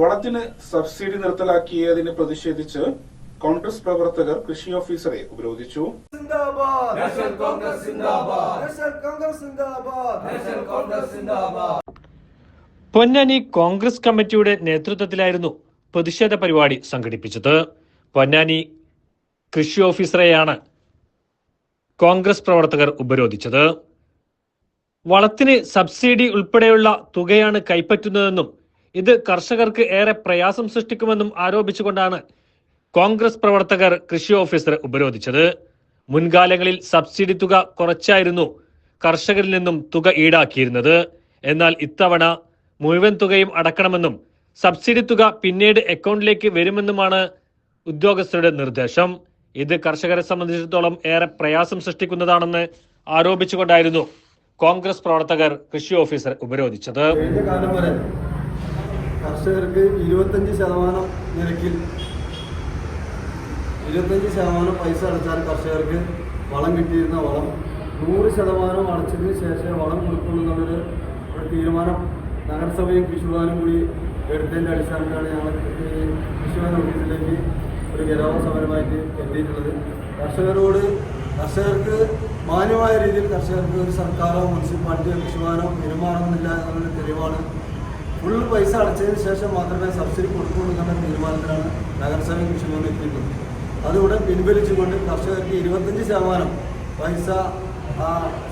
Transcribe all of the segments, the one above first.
വളത്തിന് subsidy നിർത്തലാക്കിയതിന് പ്രതിഷേധിച്ച് കോൺഗ്രസ് പ്രവർത്തകർ കൃഷി ഓഫീസറെ ഉപരോധിച്ചു. പൊന്നാനി കോൺഗ്രസ് കമ്മിറ്റിയുടെ നേതൃത്വത്തിലായിരുന്നു പ്രതിഷേധ പരിപാടി സംഘടിപ്പിച്ചത്. പൊന്നാനി കൃഷി ഓഫീസറെയാണ് കോൺഗ്രസ് പ്രവർത്തകർ ഉപരോധിച്ചത്. വളത്തിന് സബ്സിഡി ഉൾപ്പെടെയുള്ള തുകയാണ് കൈപ്പറ്റുന്നതെന്നും ഇത് കർഷകർക്ക് ഏറെ പ്രയാസം സൃഷ്ടിക്കുമെന്നും ആരോപിച്ചുകൊണ്ടാണ് കോൺഗ്രസ് പ്രവർത്തകർ കൃഷി ഓഫീസറെ ഉപരോധിച്ചത്. മുൻകാലങ്ങളിൽ സബ്സിഡി തുക കുറച്ചായിരുന്നു കർഷകരിൽ നിന്നും തുക ഈടാക്കിയിരുന്നത്. എന്നാൽ ഇത്തവണ മുഴുവൻ തുകയും അടക്കണമെന്നും സബ്സിഡി തുക പിന്നീട് അക്കൗണ്ടിലേക്ക് വരുമെന്നുമാണ് ഉദ്യോഗസ്ഥരുടെ നിർദ്ദേശം. ഇത് കർഷകരെ സംബന്ധിച്ചിടത്തോളം ഏറെ പ്രയാസം സൃഷ്ടിക്കുന്നതാണെന്ന് ആരോപിച്ചുകൊണ്ടായിരുന്നു കോൺഗ്രസ് പ്രവർത്തകർ കൃഷി ഓഫീസർ ഉപരോധിച്ചത്. കർഷകർക്ക് ഇരുപത്തഞ്ച് ശതമാനം നിരക്കിൽ ഇരുപത്തഞ്ച് ശതമാനം പൈസ അടച്ചാൽ കർഷകർക്ക് വളം കിട്ടിയിരുന്ന വളം. നൂറ് ശതമാനം അടച്ചതിന് ശേഷം വളം കൊടുക്കുള്ളൂ ഒരു തീരുമാനം നഗരസഭയും കൃഷിഭവനും കൂടി എടുത്തതിന്റെ അടിസ്ഥാനത്തിലാണ് ഞങ്ങൾ കൃഷിഭവൻ ഓഫീസിലേക്ക് ഒരു ഗതാഗത സമരമായിട്ട് എത്തിയിട്ടുള്ളത്. കർഷകരോട് കർഷകർക്ക് മാന്യമായ രീതിയിൽ കർഷകർക്ക് ഒരു സർക്കാരോ മുനിസിപ്പാലിറ്റിയോ കൃഷിഭവനോ പെരുമാറുന്നില്ല എന്നുള്ളൊരു തെളിവാണ് ഫുൾ പൈസ അടച്ചതിന് ശേഷം മാത്രമേ സബ്സിഡി കൊടുക്കുള്ളൂ എന്നുള്ള തീരുമാനത്തിലാണ് നഗരസഭ കൃഷിഭവനും എത്തിയിട്ടുള്ളത്. അതുകൂടെ പിൻവലിച്ചുകൊണ്ട് കർഷകർക്ക് ഇരുപത്തഞ്ച് ശതമാനം പൈസ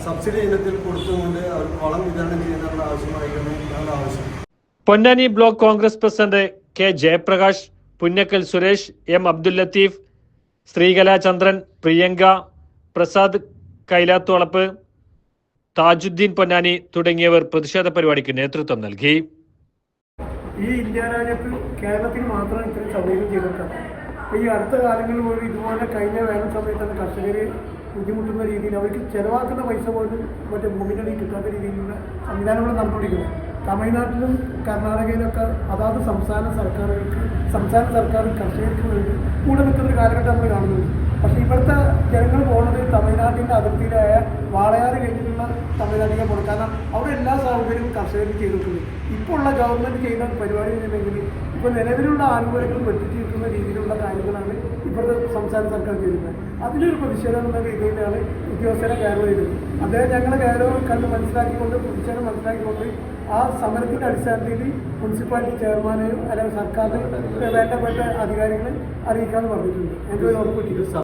സബ്സിഡി ഇനത്തിൽ കൊടുത്തുകൊണ്ട് അവർക്ക് വളം വിതരണം ചെയ്യുന്നതിനുള്ള ആവശ്യമായിരിക്കണം ഞങ്ങളുടെ ആവശ്യം. Ponnani block Congress president K Jayaprakash Punnakkal Suresh M Abdul Latheef Sreekala Chandran Priyanka Prasad Kailathollapp Thajudheen Ponnani തുടങ്ങിയവർ പ്രതിഷേധ പരിപാടിക്ക് നേതൃത്വം നൽകി. ഈ ഇന്ത്യ രാജ്യത്ത് കേരളത്തിൽ മാത്രമാണ് ഇത്രയും സൗകര്യം ചെയ്തിട്ടുള്ളത്. അപ്പോൾ ഈ അടുത്ത കാലങ്ങളിൽ പോലും ഇതുപോലെ കഴിഞ്ഞ വേനൽ സമയത്താണ് കർഷകർ ബുദ്ധിമുട്ടുന്ന രീതിയിൽ അവർക്ക് ചിലവാക്കുന്ന പൈസ പോലും മറ്റേ ഭൂമികളിൽ കിട്ടാത്ത രീതിയിലുള്ള സംവിധാനങ്ങൾ നടന്നുകൊണ്ടിരിക്കുന്നത്. തമിഴ്നാട്ടിലും കർണാടകയിലൊക്കെ അതാത് സംസ്ഥാന സർക്കാരുകൾക്ക് സംസ്ഥാന സർക്കാർ കർഷകർക്ക് വേണ്ടി കൂടെ നിൽക്കുന്ന ഒരു കാലഘട്ടം നമ്മൾ കാണുന്നുണ്ട്. പക്ഷേ ഇവിടുത്തെ ജനങ്ങൾ തമിഴ്നാട്ടിന്റെ അതിർത്തിയിലായ വാളയാറ് കഴിഞ്ഞിട്ടുള്ള തമിഴ്നാട്ടിലേക്ക് പോകണം കാരണം അവിടെ എല്ലാ സൗകര്യവും കർഷകർക്ക് ചെയ്തിട്ടുണ്ട് ഇപ്പോൾ ഉള്ള ഗവൺമെന്റ് ചെയ്യുന്ന പരിപാടി എന്നുണ്ടെങ്കിൽ ഇപ്പോൾ നിലവിലുള്ള ആനുകൂല്യങ്ങൾ വെട്ടിച്ചിരിക്കുന്ന രീതിയിലുള്ള കാര്യങ്ങളാണ് ഇപ്പോഴത്തെ സംസ്ഥാന സർക്കാർ ചെയ്യുന്നത്. അതിലൊരു പ്രതിഷേധം എന്ന രീതിയിലാണ് ഉദ്യോഗസ്ഥരെ കയറുക ചെയ്തത് അദ്ദേഹം ഞങ്ങളെ കയറുക കണ്ട് മനസ്സിലാക്കിക്കൊണ്ട് പ്രതിഷേധം മനസ്സിലാക്കിക്കൊണ്ട് ആ സമരത്തിന്റെ അടിസ്ഥാനത്തിൽ മുനിസിപ്പാലിറ്റി ചെയർമാനെയും അല്ലെങ്കിൽ സർക്കാരിനെ വേണ്ടപ്പെട്ട അധികാരികളെ അറിയിക്കാമെന്ന് പറഞ്ഞിട്ടുണ്ട്. എന്റെ ഉറപ്പ് കിട്ടിയിട്ടുണ്ട്